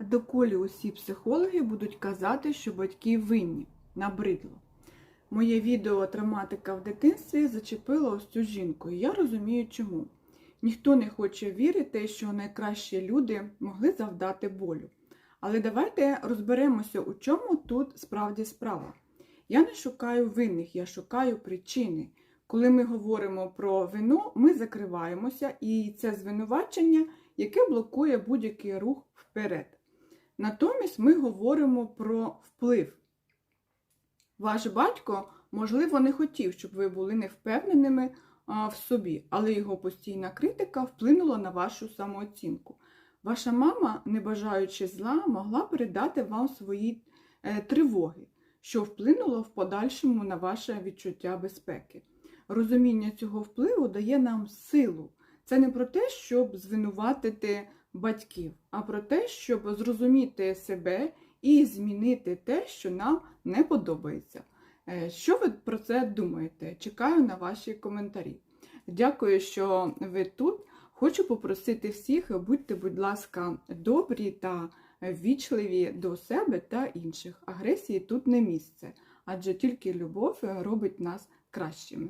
Доколі усі психологи будуть казати, що батьки винні, набридло. Моє відео Травматика в дитинстві зачепило ось цю жінку, і я розумію чому. Ніхто не хоче вірити, що найкращі люди могли завдати болю. Але давайте розберемося, у чому тут справді справа. Я не шукаю винних, я шукаю причини. Коли ми говоримо про вину, ми закриваємося, і це звинувачення, яке блокує будь-який рух вперед. Натомість ми говоримо про вплив. Ваш батько, можливо, не хотів, щоб ви були невпевненими в собі, але його постійна критика вплинула на вашу самооцінку. Ваша мама, не бажаючи зла, могла передати вам свої е, тривоги, що вплинуло в подальшому на ваше відчуття безпеки. Розуміння цього впливу дає нам силу. Це не про те, щоб звинуватити батьків, а про те, щоб зрозуміти себе і змінити те, що нам не подобається. Е, Що ви про це думаєте? Чекаю на ваші коментарі. Дякую, що ви тут. Хочу попросити всіх, будьте, будь ласка, добрі та ввічливі до себе та інших. Агресії тут не місце, адже тільки любов робить нас кращими.